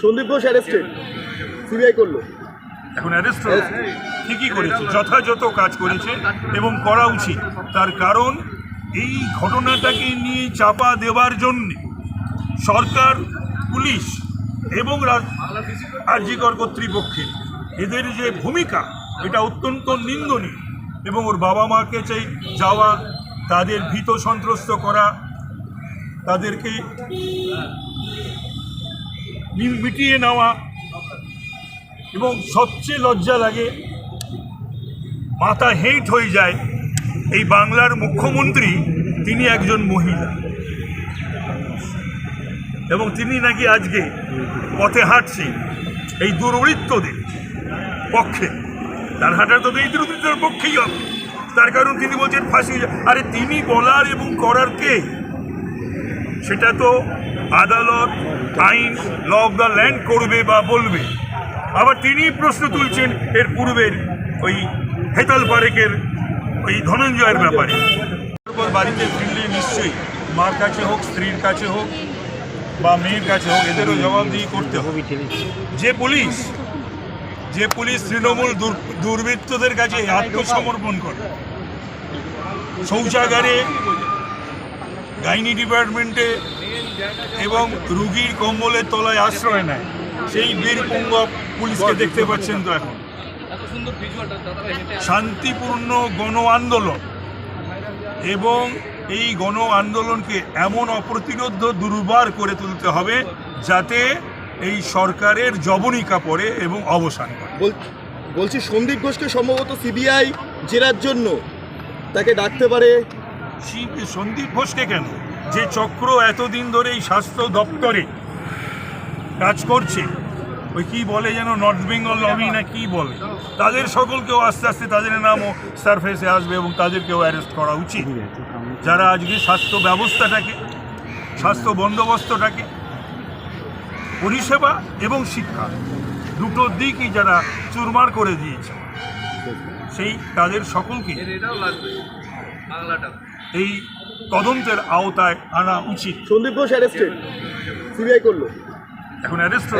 Sandeep Ghosh arrested CBI করল। এখন arrest ঠিকই করেছে, যথাযথ কাজ করেছে এবং করা উচিত। তার কারণ, এই ঘটনাটাকে নিয়ে চাপা দেওয়ার জন্যে সরকার, পুলিশ এবং আর্যিকর কর্তৃপক্ষের এদের যে ভূমিকা, এটা অত্যন্ত নিন্দনীয় এবং ওর বাবা মাকে চাই যাওয়া, তাদের ভীত সন্ত্রস্ত করা, তাদেরকে মি- মিটিয়ে নেওয়া এবং সবচেয়ে লজ্জা লাগে, মাথা হেঁট হয়ে যায় এই বাংলার মুখ্যমন্ত্রী, তিনি একজন মহিলা। এবং তিনি নাকি আজকে পথে হাঁটছেন এই দুর্বৃত্তদের পক্ষে। তার হাঁটা তো এই দুর্বৃত্তের পক্ষেই হবে। তার কারণ তিনি বলছেন ফাঁসি। আরে তিনি বলার এবং করার কে? সেটা তো আদালত আইন ল অফ দ্য ল্যান্ড করবে বা বলবে। আবার তিনি প্রশ্ন তুলছেন এর পূর্বের ওই হেতাল পারেকের ওই ধনঞ্জয়ের ব্যাপারে। বাড়িতে ফিরলে নিশ্চয়ই মার কাছে হোক, স্ত্রীর কাছে হোক বা মেয়ের কাছে হোক, এদেরও জবাবদিহি করতে হবে। যে পুলিশ যে পুলিশ তৃণমূল দুর- দুর্বৃত্তদের কাছে আত্মসমর্পণ করে, শৌচাগারে গাইনি ডিপার্টমেন্টে এবং রুগীর কম্বলের তলায় আশ্রয় নেয়। সেই বীরপুঙ্গ পুলিশকে দেখতে পাচ্ছেন তো এখন। শান্তিপূর্ণ গণ আন্দোলন এবং এই গণ আন্দোলনকে এমন অপ্রতিরোধ দুর্বার করে তুলতে হবে যাতে এই সরকারের জবনিকা পড়ে এবং অবসান করে বল- বলছি সন্দীপ ঘোষকে সম্ভবত সিবিআই জেরার জন্য তাকে ডাকতে পারে সন্দীপ ঘোষকে কেন? যে চক্র এতদিন ধরে এই স্বাস্থ্য দপ্তরে কাজ করছে, ওই কি বলে যেন নর্থ বেঙ্গল লবি না কি বলে? তাদের সকলকেও আস্তে আস্তে তাদের নামও সারফেসে আসবে এবং তাদেরকেও অ্যারেস্ট করা উচিত। যারা আজকে স্বাস্থ্য ব্যবস্থাটাকে, স্বাস্থ্য বন্দোবস্তটাকে, পরিষেবা এবং শিক্ষা দুটো দিকই যারা চুরমার করে দিয়েছে, সেই তাদের সকলকে এই তদন্তের আওতায় আনা উচিত। সন্দীপ ঘোষ অ্যারেস্টেড সিবিআই করল। এখন অ্যারেস্ট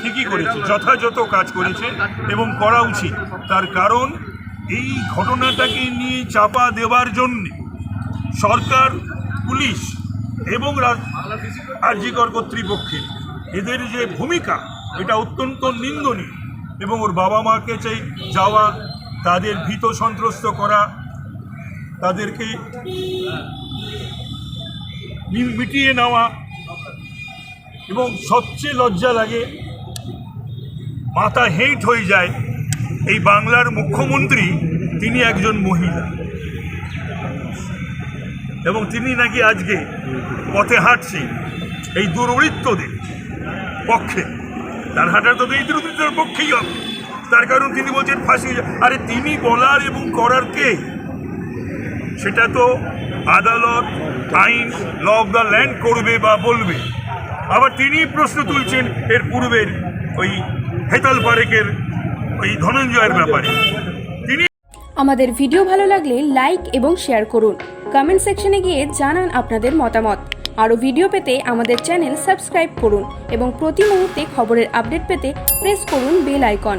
ঠিকই করেছে যথাযথ কাজ করেছে এবং করা উচিত। তার কারণ এই ঘটনাটাকে নিয়ে চাপা দেওয়ার জন্যে সরকার পুলিশ এবং আর্যিকর কর্তৃপক্ষের এদের যে ভূমিকা এটা অত্যন্ত নিন্দনীয় এবং ওর বাবা মাকে চাই যাওয়া তাদের ভীত সন্ত্রস্ত করা তাদেরকে মিটিয়ে নেওয়া এবং সবচেয়ে লজ্জা লাগে, মাথা হেঁট হয়ে যায় এই বাংলার মুখ্যমন্ত্রী, তিনি একজন মহিলা। এবং তিনি নাকি আজকে পথে হাঁটছেন এই দুর্বৃত্তদের পক্ষে। তার হাঁটা তো এই দুর্বৃত্তের পক্ষেই হবে। তার কারণ তিনি বলছেন ফাঁসি আরে তিনি বলার এবং করার কে? সেটা তো আদালত, আইন, ল অফ দ্য ল্যান্ড করবে বা বলবে। আবার তিনি প্রশ্ন তুলছেন এর পূর্বের ওই হেতাল পারেকের ওই ধনঞ্জয়ের ব্যাপারে। তিনি আমাদের ভিডিও ভালো লাগলে লাইক এবং শেয়ার করুন। কমেন্ট সেকশনে গিয়ে জানান আপনাদের মতামত। আরও ভিডিও পেতে আমাদের চ্যানেল সাবস্ক্রাইব করুন এবং প্রতি মুহূর্তে খবরের আপডেট পেতে প্রেস করুন বেল আইকন।